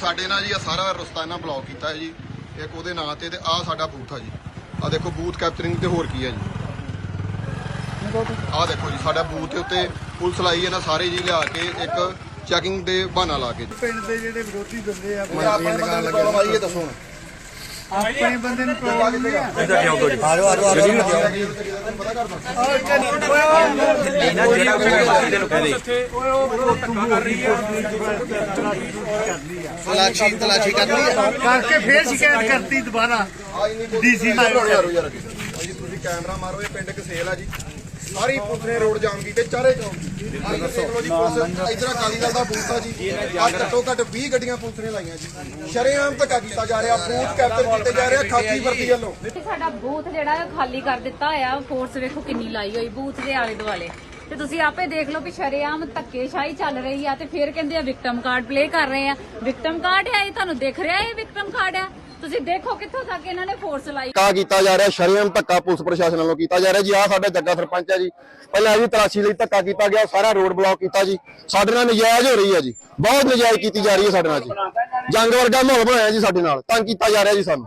ਸਾਡੇ ਨਾਲ ਜੀ ਆ ਸਾਰਾ ਰਸਤਾ ਇਹਨਾਂ ਬਲੌਕ ਕੀਤਾ ਹੈ ਜੀ। ਇੱਕ ਉਹਦੇ ਨਾਂ ਤੇ ਤੇ ਆ ਸਾਡਾ ਬੂਥ ਆ ਜੀ। ਆ ਦੇਖੋ ਬੂਥ ਕੈਪਚਰਿੰਗ ਤੇ ਹੋਰ ਕੀ ਹੈ ਜੀ। ਆ ਦੇਖੋ ਜੀ ਸਾਡਾ ਬੂਥ ਦੇ ਉੱਤੇ ਪੁਲਿਸ ਲਾਈ ਇਹਨਾਂ ਸਾਰੇ ਜੀ ਲਿਆ ਕੇ ਇੱਕ ਚੈਕਿੰਗ ਦੇ ਬਹਾਨਾ ਲਾ ਕੇ ਪਿੰਡ ਦੇ ਜਿਹੜੇ ਵਿਰੋਧੀ ਬੰਦੇ ਆ ਆਪਣੇ ਬੰਦੇ ਨੂੰ ਹੈ ਦੱਸੋ ਆਪਣੇ ਬੰਦੇ ਨੂੰ ਪ੍ਰੋਬਲਮ ਨਹੀਂ ਆ। ਆਜੋ ਆਜੋ ਆਜੋ ਤਲਾਸ਼ੀ ਤਲਾਸ਼ੀ ਕਰਨੀ ਹੈ ਕਰਕੇ ਫੇਰ ਸ਼ਿਕਾਇਤ ਕਰਤੀ ਦੁਬਾਰਾ। ਡੀਸੀ ਯਾਰੋ ਯਾਰੋ। ਯਾਰੋ ਜੀ ਤੁਸੀਂ ਕੈਮਰਾ ਮਾਰੋ ਇਹ ਪਿੰਡ ਕਸੇਲ ਆ ਜੀ। ਸਾਰੀ ਪੁਲਿਸ ਨੇ ਰੋਡ ਜਾਮ ਕੀਤੇ ਚਾਰੇ ਚੌਂਕ ਆਹ ਦੇਖ ਲਓ ਜੀ ਪੁਲਿਸ ਇਧਰ ਅਕਾਲੀ ਦਲ ਦਾ ਬੂਥ ਆ ਜੀ। ਆ ਘੱਟੋ ਘੱਟ 20 ਗੱਡੀਆਂ ਪੁਲਿਸ ਨੇ ਲਾਈਆਂ ਜੀ। ਸ਼ਰੇਆਮ ਧੱਕਾ ਕੀਤਾ ਜਾ ਰਿਹਾ ਬੂਥ ਕੈਪਚਰ ਕੀਤੇ ਜਾ ਰਿਹਾ ਖਾਕੀ ਵਰਦੀ ਵੱਲੋਂ। ਤੇ ਸਾਡਾ ਬੂਥ ਜਿਹੜਾ ਖਾਲੀ ਕਰ ਦਿੱਤਾ ਹੋਇਆ ਫੋਰਸ ਵੇਖੋ ਕਿੰਨੀ ਲਾਈ ਹੋਈ ਬੂਥ ਦੇ ਆਲੇ ਦੁਆਲੇ ਤੇ ਤੁਸੀਂ ਆਪੇ ਦੇਖ ਲਓ ਵੀ ਸ਼ਰੇਆਮ ਧੱਕੇਸ਼ਾਹੀ ਚੱਲ ਰਹੀ ਆ ਤੇ ਫਿਰ ਕਹਿੰਦੇ ਆ ਵਿਕਟਮ ਕਾਰਡ ਪਲੇ ਕਰ ਰਹੇ ਆ। ਵਿਕਟਮ ਕਾਰਡ ਹੈ ਇਹ, ਤੁਹਾਨੂੰ ਦਿਖ ਰਿਹਾ ਇਹ ਵਿਕਟਮ ਕਾਰਡ ਹੈ? ਤੁਸੀਂ ਦੇਖੋ ਕਿੱਥੋਂ ਤੱਕ ਇਹਨਾਂ ਨੇ ਫੋਰਸ ਲਾਈ। ਕਾ ਕੀਤਾ ਜਾ ਰਿਹਾ, ਸ਼ਰੇਆਮ ਧੱਕਾ ਪੁਲਿਸ ਪ੍ਰਸ਼ਾਸਨ ਵੱਲੋਂ ਕੀਤਾ ਜਾ ਰਿਹਾ ਜੀ। ਆ ਸਾਡਾ ਜੱਗਾ ਸਰਪੰਚ ਹੈ ਜੀ। ਪਹਿਲਾਂ ਇਹ ਵੀ ਤਲਾਸ਼ੀ ਲਈ ਧੱਕਾ ਕੀਤਾ ਗਿਆ, ਸਾਰਾ ਰੋਡ ਬਲੌਕ ਕੀਤਾ ਜੀ। ਸਾਡੇ ਨਾਲ ਨਜਾਇਜ਼ ਹੋ ਰਹੀ ਹੈ ਜੀ। ਬਹੁਤ ਨਜਾਇਜ਼ ਕੀਤੀ ਜਾ ਰਹੀ ਹੈ ਸਾਡੇ ਨਾਲ ਜੀ। ਜੰਗ ਵਰਗਾ ਮਾਹੌਲ ਬਣਾਇਆ ਜੀ ਸਾਡੇ ਨਾਲ। ਤੰਗ ਕੀਤਾ ਜਾ ਰਿਹਾ ਜੀ ਸਾਨੂੰ।